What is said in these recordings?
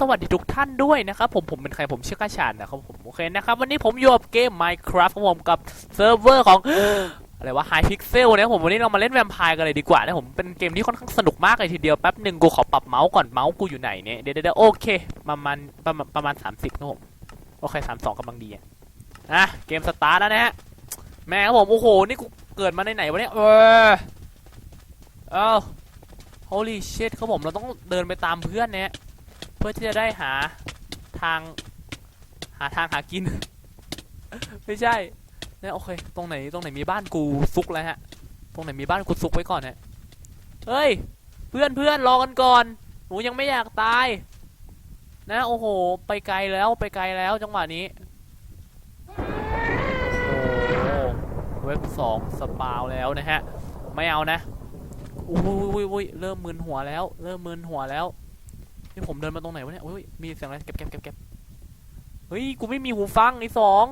สวัสดีทุกท่านด้วยนะครับผมผมเป็นใครผมชื่อกาชานนะครับผมโอเคนะครับวันนี้ผมอยู่กับเกม Minecraft ของผมกับเซิร์ฟเวอร์ของอะไรวะ High Pixel นะผมวันนี้เรามาเล่นแวมไพร์กันเลยดีกว่านะผมเป็นเกมที่ค่อนข้างสนุกมากเลยทีเดียวแป๊บหนึ่งกูขอปรับเมาส์ก่อนเมาส์กูอยู่ไหนเนี่ยเดี๋ยวเดี๋ยวโอเคประมาณประมาณประมาณสามสิบนะผมโอเคสามสองกำลังดีอะอะเกมสตาร์ทแล้วนะฮะแม่ครับผมโอ้โหนี่กูเกิดมาในไหนวะเนี่ยเออเอ้า holy shit ครับผมเราต้องเดินไปตามเพื่อนเนี่ย เพื่อที่จะได้หาทาง หาทางหากิน ไม่ใช่เนี่ยโอเค ตรงไหนตรงไหนมีบ้านกูซุกแล้วฮะ ตรงไหนมีบ้านกูซุกไว้ก่อนฮะเฮ้ย เพื่อนเพื่อนรอกันก่อน หนูยังไม่อยากตาย นะ โอ้โห ไปไกลแล้วไปไกลแล้วจังหวะนี้โอ้โหเว็บสองสปาวแล้วนะฮะ ไม่เอานะ อุ้ยอุ้ยอุ้ยเริ่มมึนหัวแล้ว เริ่มมึนหัวแล้ว นี่ผมเดินมาตรงไหนวะเนี่ยโอ้ยมีเสียงอะไรเก็บเก็บเก็บเก็บเฮ้ยกูไม่มีหูฟังไอ้สอง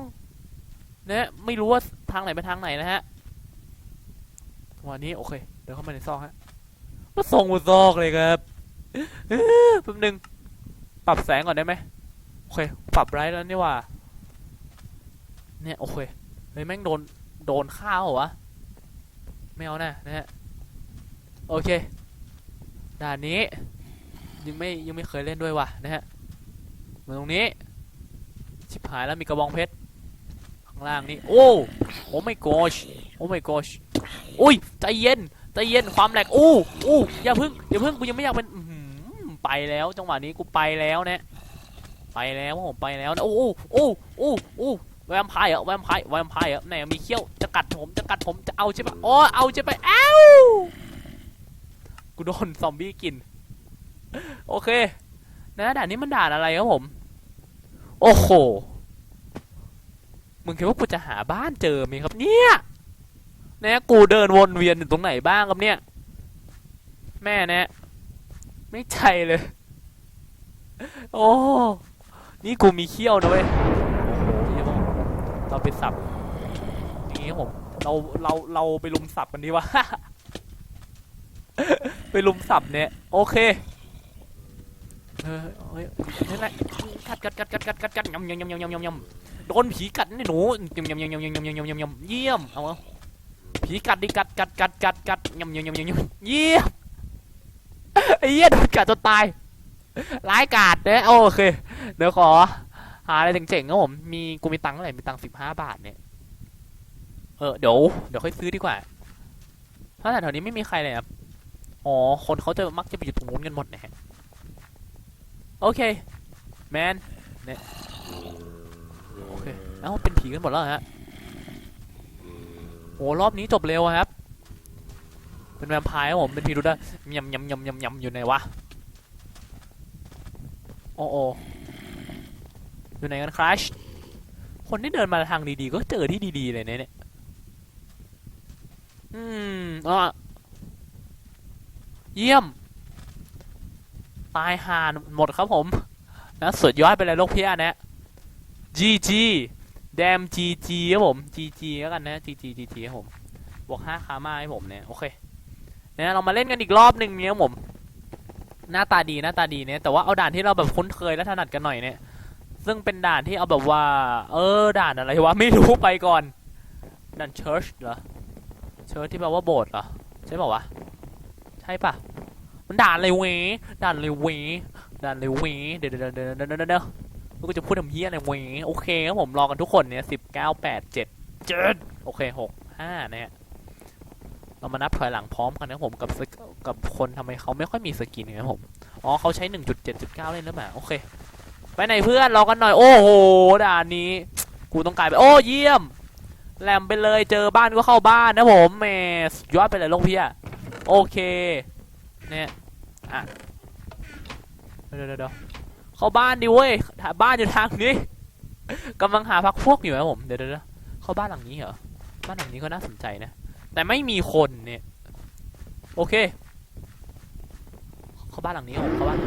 เนี่ยไม่รู้ว่าทางไหนไปทางไหนนะฮะวันนี้โอเค เดินเข้ามาในซอกฮะมาส่งมาซอกเลยครับเออแป๊บนึงปรับแสงก่อนได้ไหมโอเค ปรับไรแล้วนี่ว่า เนี่ยโอเคเฮ้ยแม่งโดนโดนข้าวเหรอวะไม่เอานะนะฮะโอเคด่านนี้ ยังไม่ยังไม่เคยเล่นด้วยว่ะนะฮะมาตรงนี้ ชิบหายแล้วมีกระบองเพชรข้างล่างนี่โอ้โอ้ไม่กอชโอ้ไม่กอชอุ้ยใจเย็นใจเย็นความแหลกอู้อู้อย่าพึ่งอย่าพึ่งกูยังไม่อยากเป็นไปแล้วจังหวะนี้กูไปแล้วนะไปแล้วผมไปแล้วนะโอ้โอ้โอ้โอ้โอ้แวมไพร์เหรอแวมไพร์แวมไพร์เหรอไหนมีเขี้ยวจะกัดผมจะกัดผมจะเอาใช่ปะอ๋อเอาใช่ปะเอ้ากูโดนซอมบี้กิน โอเค นะด่านนี้มันด่านอะไรครับผม โอ้โห มึงคิดว่ากูจะหาบ้านเจอไหมครับ เนี่ยนะกูเดินวนเวียนอยู่ตรงไหนบ้างครับเนี่ย แม่นะ ไม่ใช่เลย โอ้ นี่กูมีเขี้ยวนะเว้ยโอ้โหเดี๋ยวเราไปสับอย่างงี้ครับผมเราเราเราไปลุมสับกันดีวะ ไปลุมสับเนี่ย โอเค เออเฮ้ยนี่แหละกัดกัดกัดกัดกัดกัดกัดยำยำยำยำยำยำยำโดนผีกัดนี่หนูยำยำยำยำยำยำยำยำยำเยี่ยมเอาเอาผีกัดดิกัดกัดกัดกัดกัดยำยำยำยำยำเยี่ยมไอ้เหี้ยโดนกัดจนตายร้ายกาดเนี่ยโอเคเดี๋ยวขอหาอะไรเจ๋งๆครับผมมีกูมีตังค์เท่าไหร่มีตังค์สิบห้าบาทเนี่ยเออเดี๋ยวเดี๋ยวค่อยซื้อดีกว่าถ้าแถวนี้ไม่มีใครเลยครับอ๋อคนเขาจะมักจะไปอยู่ตรงนู้นกันหมดนะฮะ โอเค แมนเนี่ยโอเค เอ้า เป็นผีกันหมดแล้วฮะโอ้รอบนี้จบเร็วอะครับ เป็นแวมไพร์ครับผม เป็นผีดูได้ยำยำยำยำยำอยู่ไหนวะ โอ้โออยู่ไหนกันคราชคนที่เดินมาทางดีๆ ก็เจอที่ดีๆ เลยเนี่ย อืมอะเยี่ยม ตายห่านหมดครับผม นะสุดยอดไปเลยโลกเพี้ยนะ GG แดม GG ครับผม GG แล้วกันนะ GG GG ครับผมบวก5คามาให้ผมเนี่ย โอเคเนี่ยเรามาเล่นกันอีกรอบหนึ่งเนี่ยผม หน้าตาดีหน้าตาดีเนี่ย แต่ว่าเอาด่านที่เราแบบคุ้นเคยและถนัดกันหน่อยเนี่ย ซึ่งเป็นด่านที่เอาแบบว่า เออ ด่านอะไรวะ ไม่รู้ไปก่อน ด่านเชิร์ชเหรอ เชิร์ชที่แปลว่าโบสถ์เหรอ ใช่ป่าวะ ใช่ปะ มันด่านเลยเว้ยด่านเลยเว้ยด่านเลยเวเดี๋ยเดี๋ยวเดี๋ยวเดี๋ยวเดี๋ยวเดี๋ยวลูกจะพูดทำเฮียอะไรเว้ยโอเคครับผมรอกันทุกคนเนี่ยสิบเก้าแปดเจ็ดเจ็ดโอเคหกห้าเนี่ยเรามานับถอยหลังพร้อมกันนะผมกับกับคนทำไมเขาไม่ค่อยมีสกินนะผมอ๋อเขาใช้หนึ่งจุดเจ็ดจุดเก้าเล่นหรือเปล่าโอเค ไปไหนเพื่อนรอกันหน่อย โอ้โหด่านนี้ กูต้องกลายไปโอ้เยี่ยมแหลมไปเลยเจอบ้านก็เข้าบ้านนะผมแหมสยอดไปเลยลงพี่อะโอเค เนี่ย อะ เดี๋ยวเดี๋ยวเข้าบ้านดิเว้ยถ้าบ้านอยู่ทางนี้กำลังหาพักพวกอยู่นะผม เดี๋ยวเดี๋ยวเข้าบ้านหลังนี้เหรอ บ้านหลังนี้ก็น่าสนใจนะ แต่ไม่มีคนเนี่ย โอเค เข้าบ้านหลังนี้ครับผมเข้าบ้าน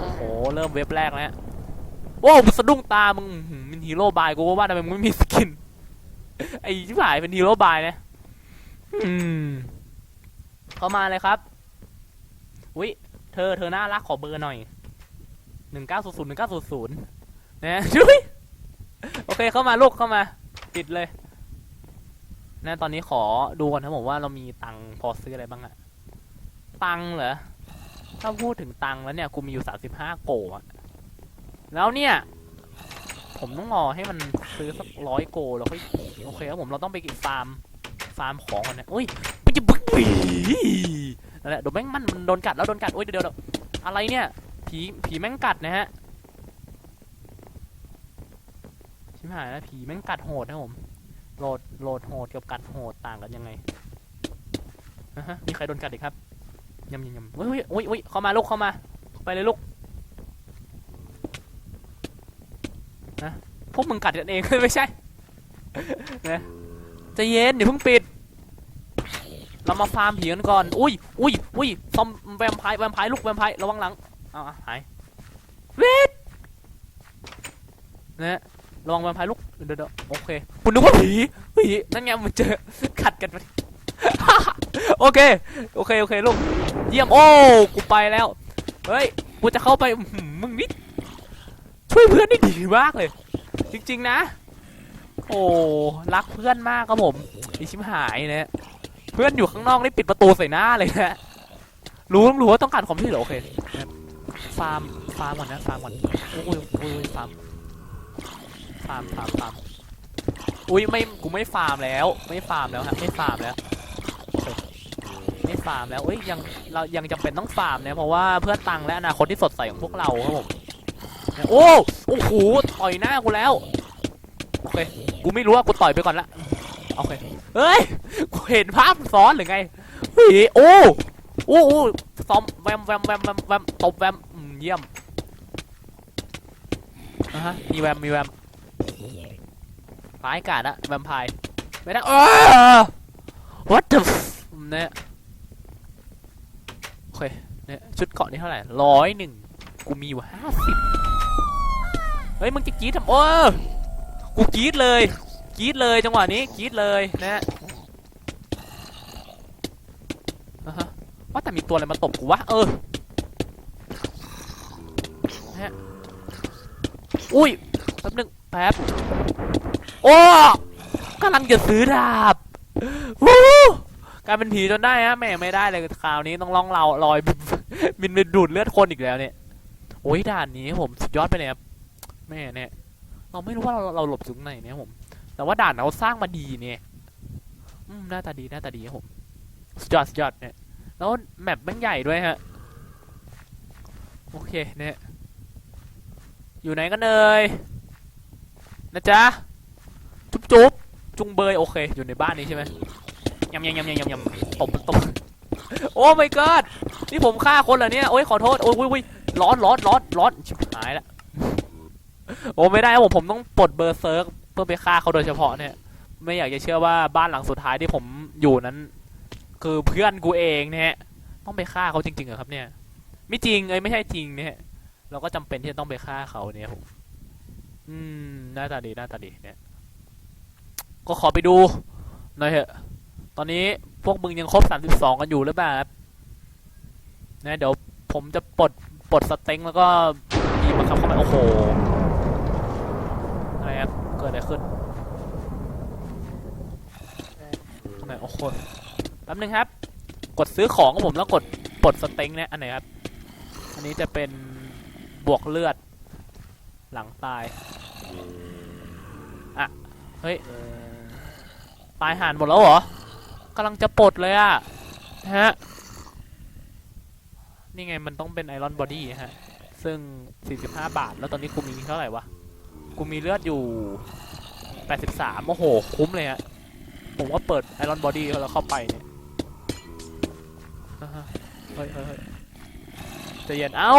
โอ้โห เริ่มเว็บแรกแล้วโอ้มสะดุ้งตา มึงอื้อหือเป็นฮีโร่บาย กูว่าบ้านทำไมมึงไม่มีสกิน ไอ้ชิบหายเป็นฮีโร่บายนะ อืม เข้ามาเลยครับ อุ้ยเธอเธอน่ารักขอเบอร์หน่อยหนึ่งเก้าศูนย์ศูนย์หนึ่งเก้าศูนย์ศูนย์นะช่วยโอเคเข้ามาลูกเข้ามาปิดเลยนะตอนนี้ขอดูก่อนนะผมว่าเรามีตังค์พอซื้ออะไรบ้างอะตังค์เหรอถ้าพูดถึงตังค์แล้วเนี่ยกูมีอยู่สามสิบห้าโกะแล้วเนี่ย ผมต้องรอให้มันซื้อสักร้อยโกแล้วค่อยโอเคครับผมเราต้องไปฟาร์มฟาร์มของก่อนนะอุ้ยมันจะบึ้งปี นั่นแหละเดี๋ยวแม่งมันมันโดนกัดแล้วโดนกัดโอ้ยเดี๋ยวเดี๋ยวอะไรเนี่ยผีผีแม่งกัดนะฮะชิบหายแล้วผีแม่งกัดโหดนะผมโหลดโหลดโหดกับกัดโหดต่างกันยังไงนะฮะมีใครโดนกัดอีกครับยำยำยำเฮ้ยเฮ้ยเฮ้ยเข้ามาลูกเข้ามาไปเลยลูกนะพวกมึงกัดกันเองไม่ใช่นะใจะเย็นเดี๋ยวเพิ่งปิด เรามาฟาร์มผีกันก่อน อุ้ย อุ้ย อุ้ยซอมแวมไพร์แวมไพร์ลูกแวมไพร์ระวังหลังเอาอะหายเวทนะระวังแวมไพร์ลูก เดี๋ยวเดี๋ยวโอเค คุณนึกว่าผี ผี นั่นไงมันเจอ ขัดกันไปโอเค โอเค โอเค ลูก เยี่ยม โอ้ กูไปแล้ว เฮ้ย กูจะเข้าไป มึงนี่ช่วยเพื่อนได้ดีมากเลย จริง ๆ นะ โอ้ รักเพื่อนมากครับผมไอชิมหายนะ เพื่อนอยู่ข้างนอกนี่ปิดประตูใส่หน้าเลยนะรู้รู้ว่าต้องการความช่วยเหลือโอเคฟาร์มฟาร์มก่อนนะฟาร์มก่อนโอ้ยโอ้ยโอ้ยฟาร์มฟาร์มฟาร์มฟาร์มอุ้ยไม่กูไม่ฟาร์มแล้ว ไม่ฟาร์มแล้วครับไม่ฟาร์มแล้วไม่ฟาร์มแล้วเอ้ยยังเรายังจำเป็นต้องฟาร์มนะเพราะว่าเพื่อตังค์และอนาคตที่สดใสของพวกเราครับผมโอ้โอ้โหต่อยหน้ากูแล้วโอเคกูไม่รู้ว่ากูต่อยไปก่อนละโอเค เฮ้ย กูเห็นภาพซ้อนหรือไงเฮ้ยโอ้โอ้โอ้ซ้อมแวมแวมแวมแวมแวมตบแวมอืมเยี่ยมอะฮะมีแวมมีแวมร้ายกาจอะแวมไพร์ไม่ได้เออ what the f- เนี่ยโอเคเนี่ยชุดเกาะนี่เท่าไหร่ร้อยหนึ่งกูมีอยู่ห้าสิบเฮ้ยมึงจะกรีดทำโอ้กูกรีดเลย กรีดเลยจังหวะนี้กรีดเลยนะฮะว่าแต่มีตัวอะไรมาตบกูวะเออนะฮะอุ้ยแป๊บหนึงแป๊บโอ้กำลังจะซื้อดาบวู้กลายเป็นผีจนได้ฮะแม่ไม่ได้เลยคราวนี้ต้องล่องเราลอยบินไปดูดเลือดคนอีกแล้วเนี่ยโอ้ยด่านนี้ผมสุดยอดไปเลยครับแม่เนี่ยเราไม่รู้ว่าเราเราหลบอยู่ตรงไหนเนี่ยผม แต่ว่าด่านเราสร้างมาดีเนี่ยหน้าตาดีหน้าตาดีครับผมสุดยอดสุดยอดเนี่ยแล้วแมปม่งใหญ่ด้วยฮะ โอเคเนี่ยอยู่ไหนกันเอ่ยนะจ๊ะ จุ๊บจุ๊บจุงเบยโอเค อยู่ในบ้านนี้ใช่ไหมยำยำยำยำยำยำตบตบโอ้ my god นี่ผมฆ่าคนเหรอเนี่ย โอ้ยขอโทษ โอ้ยอุ้ยอุ้ยร้อนร้อนร้อนร้อนชิบหายละโอ้ไม่ได้ครับผมผมต้องปลดเบอร์เซิร์ก เพื่อไปฆ่าเขาโดยเฉพาะเนี่ย ไม่อยากจะเชื่อว่าบ้านหลังสุดท้ายที่ผมอยู่นั้น คือเพื่อนกูเองเนี่ยต้องไปฆ่าเขาจริงๆเหรอครับเนี่ย ไม่จริงเอ้ยไม่ใช่จริงเนี่ยเราก็จำเป็นที่จะต้องไปฆ่าเขาเนี่ยผมอืมหน้าตาดีหน้าตาดีเนี่ย ก็ขอไปดูหน่อยเถอะ ตอนนี้พวกมึงยังครบ32กันอยู่หรือเปล่าครับนะเดี๋ยวผมจะปลดปลดสเต็งแล้วก็มีมาขับเข้ามาโอ้โหอะไรครับ เกิด อะไรขึ้นทำไมโอ้โหแป๊บนึงครับ กดซื้อของของผมแล้วกดปลดสเต็งเนี่ยอันไหนครับ อันนี้จะเป็นบวกเลือด หลังตาย อะ เฮ้ย ตายห่านหมดแล้วเหรอกำลังจะปลดเลยอะฮะ นี่ไงมันต้องเป็นไอรอนบอดี้ฮะ ซึ่ง 45 บาท แล้วตอนนี้กูมีเท่าไหร่วะ กูมีเลือดอยู่ 83 โอ้โห คุ้มเลยฮะ ผมว่าเปิดไอรอนบอดี้แล้วเข้าไปเนี่ยเฮ้ยเฮ้ยจะเย็น เอ้า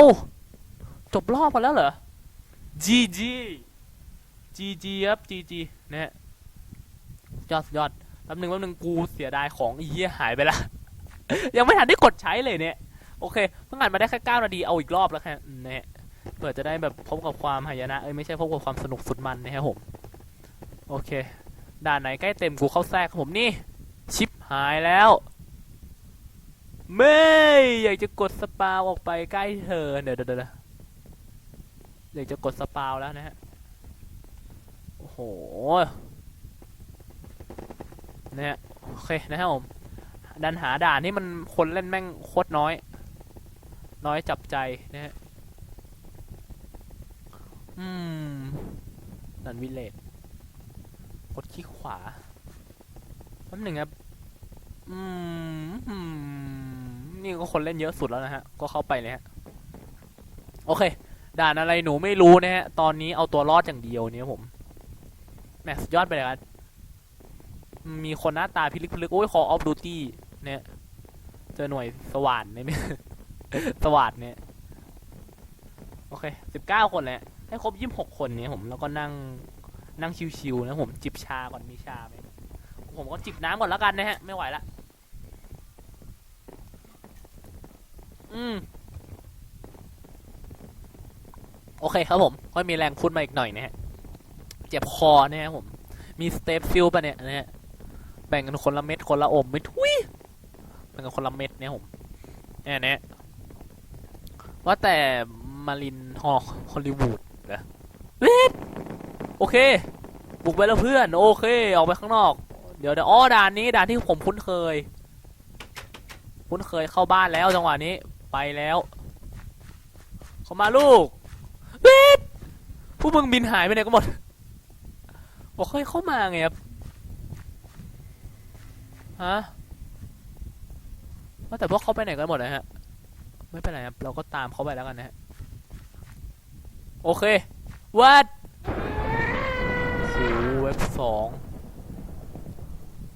จบรอบมาแล้วเหรอ GG GG ครับ GG นะฮะยอดยอดแป๊บหนึงแป๊บหนึงกูเสียดายของอีเหี้ยหายไปละ ยังไม่ทันได้กดใช้เลยเนี่ย โอเค เพิ่งอ่านมาได้แค่เก้านาที เอาอีกรอบแล้วแค่เนี่ย เผื่อจะได้แบบพบกับความหายนะเอ้ยไม่ใช่พบกับความสนุกสุดมันนะครับผมโอเค ด่านไหนใกล้เต็มกูเข้าแทรกครับผมนี่ ชิปหายแล้วไม่อยากจะกดสปาออกไปใกล้เธอเดี๋ยวเดี๋ยวเดี๋ยวอยากจะกดสปาวแล้วนะฮะโอ้โหนะฮะโอเคนะครับผมดันหาด่านที่มันคนเล่นแม่งโคตรน้อย น้อยจับใจนะฮะ อืมดันวิเลตกดขี้ขวาแป๊บหนึ่งครับ อืมอืม นี่ก็คนเล่นเยอะสุดแล้วนะฮะ ก็เข้าไปเลยฮะ โอเค ด่านอะไรหนูไม่รู้นะฮะ ตอนนี้เอาตัวรอดอย่างเดียวเนี่ยผมแหมสุดยอดไปเลยครับมีคนหน้าตาพิลึกพิลึก โอ้ย Call of Duty เนี่ย เจอหน่วยสว่านเนี่ยสว่านเนี่ย โอเคสิบเก้าคนแหละ ให้ครบยี่สิบหกคนเนี่ยผมแล้วก็นั่งนั่งชิวๆนะผมจิบชาก่อนมีชาไหมผมก็จิบน้ำก่อนแล้วกันนะฮะ ไม่ไหวละ อืม โอเคครับผมก็มีแรงพูดมาอีกหน่อยนะฮะ เจ็บคอเนี่ยผม มีสเตปฟิลปะเนี่ยนะฮะ แบ่งกันคนละเม็ดคนละอมไม่ทุยแบ่งกันคนละเม็ดเนี่ยผมเนี่ยนี่ว่าแต่มารินฮอฮอลลีวูด โอเค บุกไปแล้วเพื่อน โอเค ออกไปข้างนอก เดี๋ยวเดี๋ยวอ๋อด่านนี้ด่านที่ผมคุ้นเคย คุ้นเคยเข้าบ้านแล้วจังหวะนี้ ไปแล้ว เข้ามาลูกเวทผู้มึงบินหายไปไหนกันหมด บอกเคยเข้ามาไงครับ ฮะว่าแต่พวกเขาไปไหนกันหมดนะฮะ ไม่เป็นไรครับ เราก็ตามเขาไปแล้วกันนะฮะ โอเควัดโอ้โหเว็บ สอง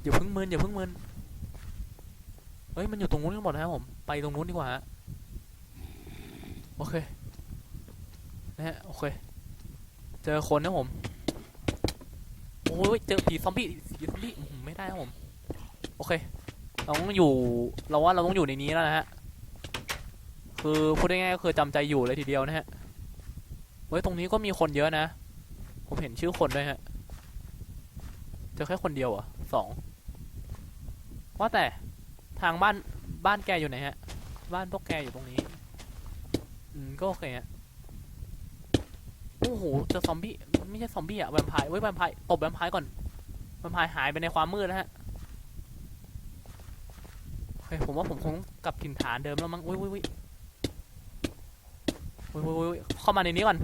อย่าเพิ่งมึนอย่าเพิ่งมึนเฮ้ย มันอยู่ตรงนู้นกันหมดนะครับผม ไปตรงนู้นดีกว่าฮะ โอเค นะฮะ โอเค เจอคนนะผม โอ้ย เจอผีซอมบี้ผีซอมบี้ไม่ได้ครับผม โอเค เราต้องอยู่ เราว่าเราต้องอยู่ในนี้แล้วนะฮะ คือพูดง่ายๆก็คือจำใจอยู่เลยทีเดียวนะฮะ เฮ้ย ตรงนี้ก็มีคนเยอะนะ ผมเห็นชื่อคนด้วยฮะ จอแค่คนเดียวเหรอะสองว่าแต่ทางบ้านบ้านแกอยู่ไหนฮะ บ้านพวกแกอยู่ตรงนี้ อืมก็โอเคฮะโอ้โหเจอซอมบี้ไม่ใช่ซอมบี้อะแวมไพร์เว้ยแวมไพร์ตบแวมไพร์ก่อนแวมไพร์หายไปในความมืดนะฮะโอเคผมว่าผมคงกลับถิ่นฐานเดิมแล้วมั้งอุ้ยอุ้ยอุ้ยอุ้ยอุ้ยเข้ามาในนี้ก่อน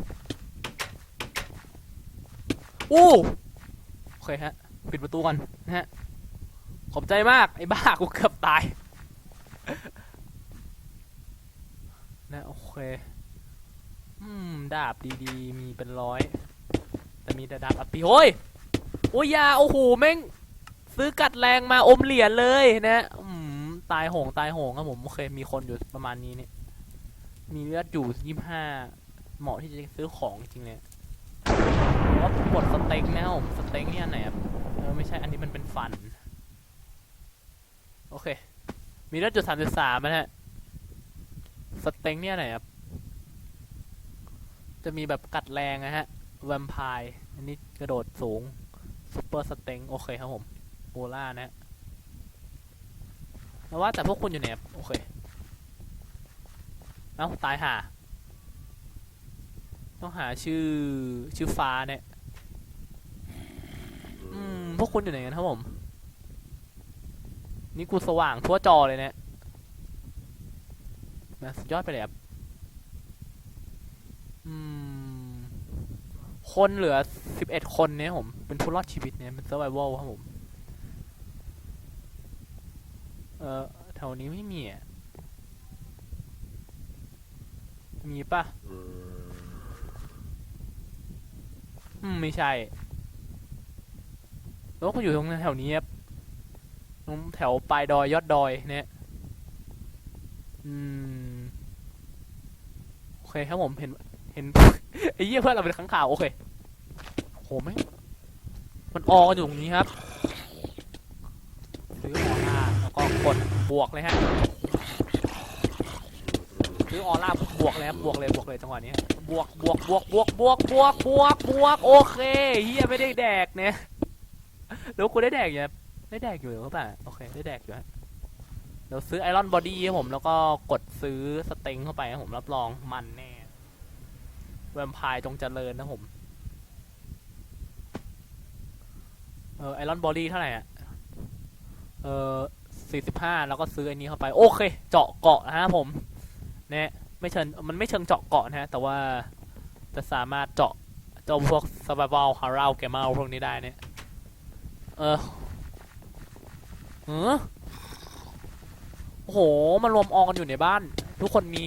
อู้โอเคฮะ ปิดประตูก่อนนะฮะ ขอบใจมาก ไอ้บ้ากูเกือบตาย นะโอเค อืม ดาบดีๆ มีเป็นร้อย แต่มีแต่ดาบอัปปีโอ้ย โอ้ยยา โอ้โห แม่ง ซื้อกัดแรงมาอมเหรียญเลยนะอืม ตายโหง ตายโหงครับผมโอเค มีคนอยู่ประมาณนี้เนี่ย มีเลือดอยู่ยี่ห้า เหมาะที่จะซื้อของจริงเลยว่าบดสเต็กนะครับผมสเต็กนี่อันไหนครับ ไม่ใช่อันนี้มันเป็นฟัน โอเค มีเลือดจุดสามจุดสามนะฮะ สเต็กเนี่ยอันไหนครับ จะมีแบบกัดแรงนะฮะ แวมไพร์ อันนี้กระโดดสูงซูเปอร์สเต็งโอเคครับผมโอล่านะแล้วว่าแต่พวกคุณอยู่ไหนครับ โอเค เอ้า ตายห่าต้องหาชื่อชื่อฟ้าเนี่ย พวกคุณอยู่ไหนกันครับผม นี่กูสว่างทั่วจอเลยเนี่ยนะสุดยอดไปเลยครับอืมคนเหลือสิบเอ็ดคนเนี่ยผม เป็นผู้รอดชีวิตเนี่ย เป็น survival ครับผม เออแถวนี้ไม่มีอะ มีปะอืม ไม่ใช่ แล้วก็อยู่ตรงแถวนี้ครับตรงแถวปลายดอยยอดดอยเนี่ยอืมโอเคครับผมเห็นเห็นไอ้เหี้ยเพื่อนเราเป็นข้างข่าวโอเคโหแม่งมันออกันอยู่ตรงนี้ครับซื้อออร่าแล้วก็กดบวกเลยฮะซื้อออร่าบบวกเลยครับบวกเลยบวกเลยจังหวะนี้บวกบวกบวกบวกบวกบวกบวกบวกโอเคเฮียไม่ได้แดกเนี่ย แล้วกูได้แดกอยู่ครับได้แดกอยู่หรือเปล่าโอเคได้แดกอยู่ฮะเดี๋ยวซื้อไอรอนบอดี้ครับผมแล้วก็กดซื้อสเต็งเข้าไปครับผมรับรองมันแน่แวมไพร์จงเจริญนะผมเออไอรอนบอดี้เท่าไหร่อะเออสี่สิบห้าแล้วก็ซื้ออันนี้เข้าไปโอเค เจาะเกาะนะฮะผมเนี่ยไม่เชิงมันไม่เชิงเจาะเกาะนะฮะแต่ว่าจะสามารถเจาะเจ้าพวก survival horror g a m e พวกนี้ได้เนี่ย เออเออโอ้โห มารวมอองกันอยู่ในบ้าน ทุกคนมี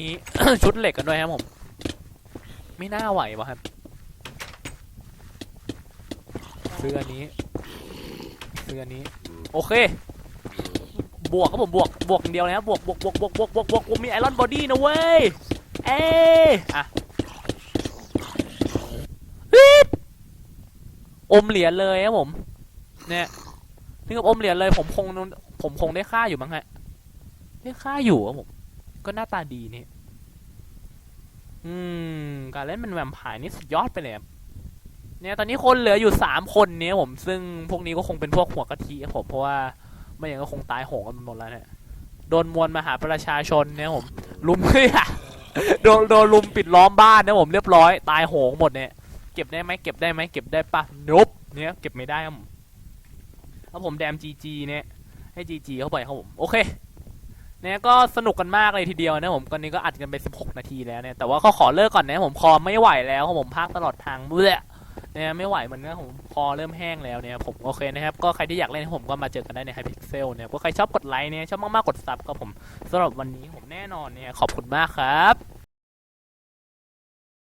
ชุดเหล็กกันด้วยครับผม ไม่น่าไหววะครับซื้ออันนี้ซื้ออันนี้ โอเค บวกครับผมบวก บวกเดียวนะครับบวกบวกบวกบวกบวกบวกบวกมีไอรอนบอดี้นะเว้ย เอ๊อะอมเหรียญเลยครับผม เนี่ยนี่กับอมเหรียญเลย ผมคงผมคงได้ค่าอยู่มั้งฮะได้ค่าอยู่ครับผม ก็หน้าตาดีนี่อืม การเล่นเป็นแวมไพร์นี่สุดยอดไปเลยเนี่ยตอนนี้คนเหลืออยู่สามคนเนี่ยผมซึ่งพวกนี้ก็คงเป็นพวกหัวกะทิครับผมเพราะว่าไม่อย่างก็คงตายโหงกันหมดแล้วเนี่ยโดนมวลมหาประชาชนเนี่ยผมลุมเลยอะโดนโดนลุมปิดล้อมบ้านนะผมเรียบร้อย ตายโหงหมดเนี่ย เก็บได้ไหมเก็บได้ไหมเก็บได้ปะนุบเนี่ยเก็บไม่ได้ครับผม แล้วผมแดมจีจีเนี่ยให้จีจีเข้าไปครับผมโอเคเนี่ยก็สนุกกันมากเลยทีเดียวนะผมตอนนี้ก็อัดกันไป 16 นาทีแล้วเนี่ยแต่ว่าก็ขอเลิกก่อนนะผมคอไม่ไหวแล้วครับผมพากตลอดทางเบื่อเนี่ยไม่ไหวเหมันก็ผมคอเริ่มแห้งแล้วเนี่ยผมโอเคนะครับก็ใครที่อยากเล่นผมก็มาเจอกันได้ในไฮพิกเซลเนี่ยก็ใครชอบกดไลค์เนี่ยชอบมากๆกดซับก็ผมสำหรับวันนี้ผมแน่นอนเนี่ยขอบคุณมากครับ